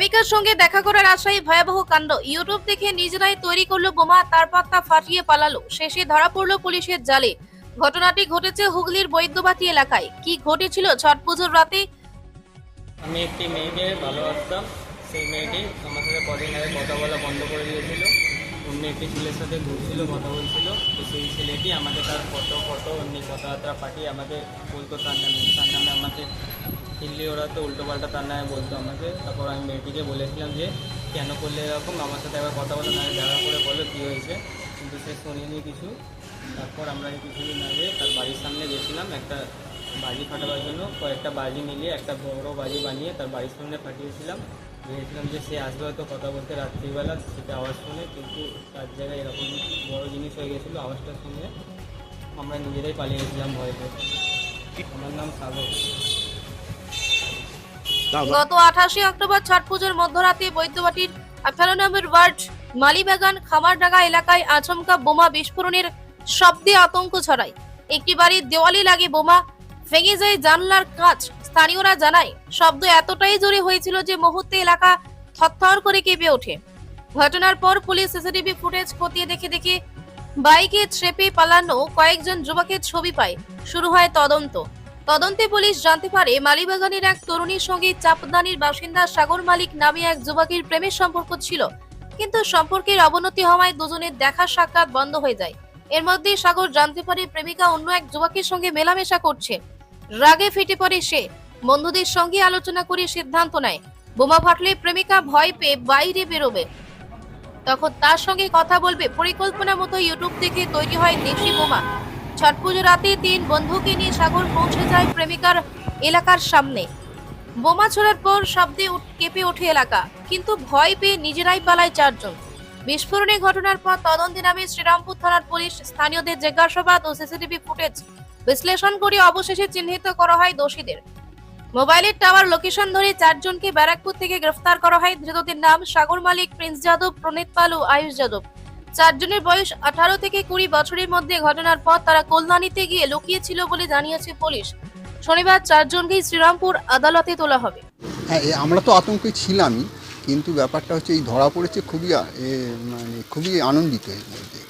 প্রেমিকার সঙ্গে দেখা করার আশায় ভয়াবহ কাণ্ড। ইউটিউব দেখে নিজেরাই তৈরি করল বোমা তারপর তা ফাটিয়ে পালালো। শেষে ধরা পড়ল পুলিশের জালে। ঘটনাটি ঘটেছে হুগলির বৈদ্যবাটি এলাকায়। কি ঘটেছিল ছট পুজোর রাতে? আমি একটি মেয়েকে ভালোবাসতাম। সেই মেয়েটি আমার সাথে কদিন আগে কথা বলা বন্ধ করে দিয়েছিল। অন্য একটি ছেলের সাথে ঘুরছিল, কথা বলছিল। তো সেই ছেলেটি আমাকে তার ফটো ফটো এমনি কথাবার্তা পাঠিয়ে আমাকে বলতো তার নামে তার নামে আমাকে হিল্লি ওরা তো উল্টো পাল্টা তার নামে বলতো আমাকে। তারপর আমি মেয়েটিকে বলেছিলাম যে, কেন করলে এরকম? আমার সাথে একবার কথা বলে নামে দেখা করে বলো কী হয়েছে। কিন্তু সে শোনেনি কিছু। তারপর আমরা কিছুদিন আগে তার বাড়ির সামনে গেছিলাম একটা বাজি ফাটাবার জন্য। কয়েকটা বাজি মিলিয়ে, একটা বড় বাজি বানিয়ে তার বাড়ির সামনে ফাটিয়েছিলাম। ভেবেছিলাম যে সে আসবে হয়তো কথা বলতে রাত্রিবেলা, সেটা আওয়াজ শুনে, কিন্তু তার জায়গায় এরকম বড় জিনিস হয়ে গেছিল আওয়াজটা শুনে। আমরা নিজেরাই পালিয়ে গেছিলাম আমার নাম সাগর। গত আঠাশে অক্টোবর ছট পুজোর মধ্যরাতে বৈদ্যবাটির আঠারো ওয়ার্ড, মালিবাগান, খামারডাঙ্গা এলাকায় আচমকা বোমা বিস্ফোরণের শব্দে আতঙ্ক ছড়ায়। একটি বাড়ির দেওয়ালে লাগে বোমা, ভেঙে যায় জানলার কাঁচ। স্থানীয়রা জানায়, শব্দ এতটাই জোরে হয়েছিল যে মুহূর্তে এলাকা থরথর করে কেঁপে ওঠে। ঘটনার পর পুলিশ সিসিটিভি ফুটেজ খতিয়ে দেখে দেখে বাইকে ট্রেপে পালানো কয়েকজন যুবকের ছবি পায়। শুরু হয় তদন্ত। তদন্তে পুলিশ জানতে পারে মালিবাগানের এক তরুণীর সঙ্গে চাপদানির বাসিন্দা সাগর মালিক নামে এক যুবকের প্রেমের সম্পর্ক ছিল। কিন্তু সম্পর্কের অবনতি হওয়ায় দুজনের দেখা সাক্ষাৎ বন্ধ হয়ে যায়। এর মধ্যে সাগর জানতে পারে প্রেমিকা অন্য এক যুবকের সঙ্গে মেলামেশা করছে। রাগে ফেটে পড়ে সে। বন্ধুদের সঙ্গে আলোচনা করে সিদ্ধান্ত নেয়। বোমা ফাটলে প্রেমিকা ভয় পেয়ে বাইরে বেরোবে। তখন তার সঙ্গে কথা বলবে পরিকল্পনা মতো ইউটিউব থেকে তৈরি হয় দেশি বোমা। ছট পুজো রাতে তিন বন্ধুকে নিয়ে সাগর পৌঁছে যায় প্রেমিকার এলাকার সামনে। বোমা ছোড়ার পর শব্দে কেঁপে ওঠে এলাকা, কিন্তু ভয় পেয়ে নিজেরাই পালায় চারজন। বিস্ফোরণের ঘটনার পর তদন্তে নামে শ্রীরামপুর থানার পুলিশ স্থানীয়দের জিজ্ঞাসাবাদ ও সিসিটিভি ফুটেজ বিশ্লেষণ করে অবশেষে চিহ্নিত করা হয় দোষীদের। মোবাইলের টাওয়ার লোকেশন ধরে চারজনকে ব্যারাকপুর থেকে গ্রেফতার করা হয়। ধৃতদের নাম সাগর মালিক, প্রিন্স যাদব, প্রণীত পাল ও আয়ুষ যাদব। চারজনের বয়স আঠারো থেকে কুড়ি বছরের মধ্যে ঘটনার পর তারা কল্যাণীতে গিয়ে লুকিয়েছিল বলে জানিয়েছে পুলিশ। শনিবার চারজনকেই শ্রীরামপুর আদালতে তোলা হবে। হ্যাঁ এ আমরা তো আতঙ্কে ছিলামই কিন্তু ব্যাপারটা হচ্ছে এই ধরা পড়েছে খুবই এ, মানে খুবই আনন্দিত এর মধ্যে।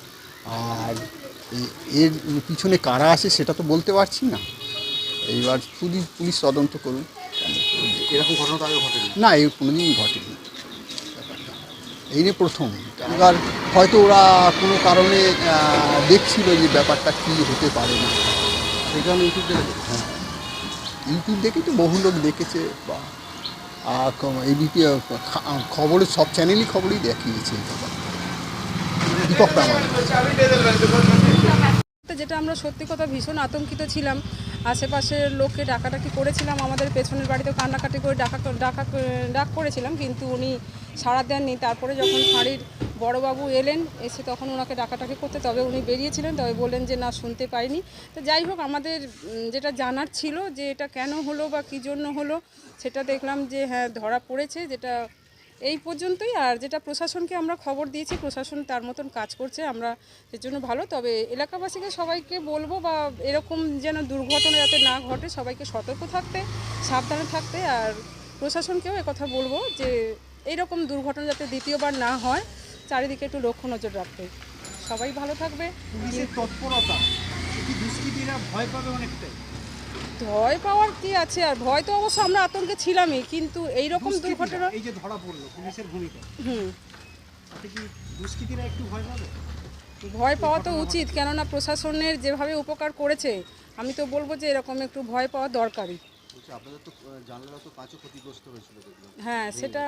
আর এ- এর পিছনে কারা আছে সেটা তো বলতে পারছি না। এইবার পুলিশ পুলিশ তদন্ত করুন। এরকম ঘটনা তো আগে ঘটেনি। না এর কোনোদিনই ঘটেনি। এই প্রথম। এবার হয়তো ওরা কোনো কারণে দেখছিল যে ব্যাপারটা কী হতে পারে না। সেখানে ইউটিউব দেখে হ্যাঁ। ইউটিউব দেখে তো বহু লোক দেখেছে বা এবিপি খবরের সব চ্যানেলই খবরই দেখিয়েছে। দীপক প্রামাণিক যেটা আমরা সত্যি কথা ভীষণ আতঙ্কিত ছিলাম। আশেপাশের লোককে ডাকাডাকি করেছিলাম, আমাদের পেছনের বাড়িতে কান্নাকাটি করে ডাকা ডাকা ডাক করেছিলাম, কিন্তু উনি সাড়া দেননি। তারপরে যখন ফাঁড়ির বড়বাবু এলেন, এসে তখন ওনাকে ডাকাটাকি করতে তবে উনি বেরিয়েছিলেন, তবে বললেন যে, না, শুনতে পাইনি। তো যাই হোক, আমাদের যেটা জানার ছিল যে, এটা কেন হলো বা কী জন্য হলো, সেটা দেখলাম যে হ্যাঁ ধরা পড়েছে, যেটা এই পর্যন্তই। আর যেটা প্রশাসনকে আমরা খবর দিয়েছি, প্রশাসন তার মতন কাজ করছে, আমরা এর জন্য ভালো। তবে এলাকাবাসীকে সবাইকে বলব বা এরকম যেন দুর্ঘটনা যাতে না ঘটে, সবাইকে সতর্ক থাকতে, সাবধানে থাকতে। আর প্রশাসনকেও কথা বলব যে এইরকম দুর্ঘটনা যাতে দ্বিতীয়বার না হয়, চারিদিকে একটু লক্ষ্য নজর রাখতে। সবাই ভালো থাকবে। তৎপরতা ভয় পাবে অনেকটাই। ভয় পাওয়ার কি আছে? আর ভয় তো অবশ্য আমরা আতঙ্কে ছিলামই কিন্তু এই রকম দুর্ঘটনা এই যে ধরা পড়ল পুলিশের ভূমিকা হুম। কি দুষ্কৃতীরা একটু ভয় পাবে? ভয় পাওয়া তো উচিত কেননা প্রশাসনের যেভাবে উপকার করেছে আমি তো বলব যে এরকম একটু ভয় পাওয়া দরকারই। বলছি তো জানলা তো কাঁচও ক্ষতিগ্রস্ত হয়েছিল হ্যাঁ সেটা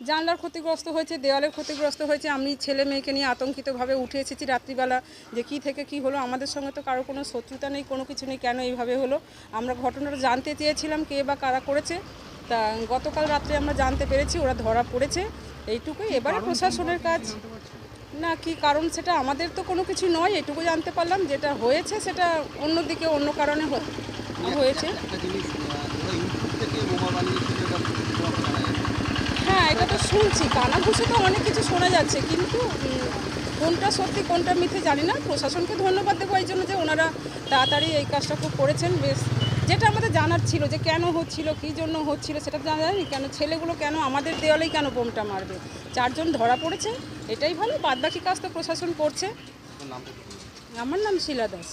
জানলার ক্ষতিগ্রস্ত হয়েছে দেওয়ালের ক্ষতিগ্রস্ত হয়েছে। আমি ছেলে মেয়েকে নিয়ে আতঙ্কিতভাবে উঠে এসেছি রাত্রিবেলা যে কী থেকে কি হলো। আমাদের সঙ্গে তো কারও কোনো শত্রুতা নেই কোনো কিছু নেই। কেন এইভাবে হলো? আমরা ঘটনাটা জানতে চেয়েছিলাম কে বা কারা করেছে। তা গতকাল রাত্রে আমরা জানতে পেরেছি ওরা ধরা পড়েছে। এইটুকুই। এবারে প্রশাসনের কাজ না কি কারণ সেটা আমাদের তো কোনো কিছু নয়। এটুকু জানতে পারলাম। যেটা হয়েছে সেটা অন্য দিকে অন্য কারণে হয়েছে। এটা তো শুনছি কানাঘুষে তো অনেক কিছু শোনা যাচ্ছে কিন্তু কোনটা সত্যি কোনটা মিথ্যে জানি না। প্রশাসনকে ধন্যবাদ দেবো এই জন্য যে ওনারা তাড়াতাড়ি এই কাজটা খুব করেছেন। বেশ যেটা আমাদের জানার ছিল যে কেন হচ্ছিল কী জন্য হচ্ছিল সেটা জানা যায়নি। কেন ছেলেগুলো কেন আমাদের দেওয়ালেই কেন বোমটা মারবে? চারজন ধরা পড়েছে এটাই ভালো বাদবাকি কাজ তো প্রশাসন করছে। আমার নাম শিলা দাস।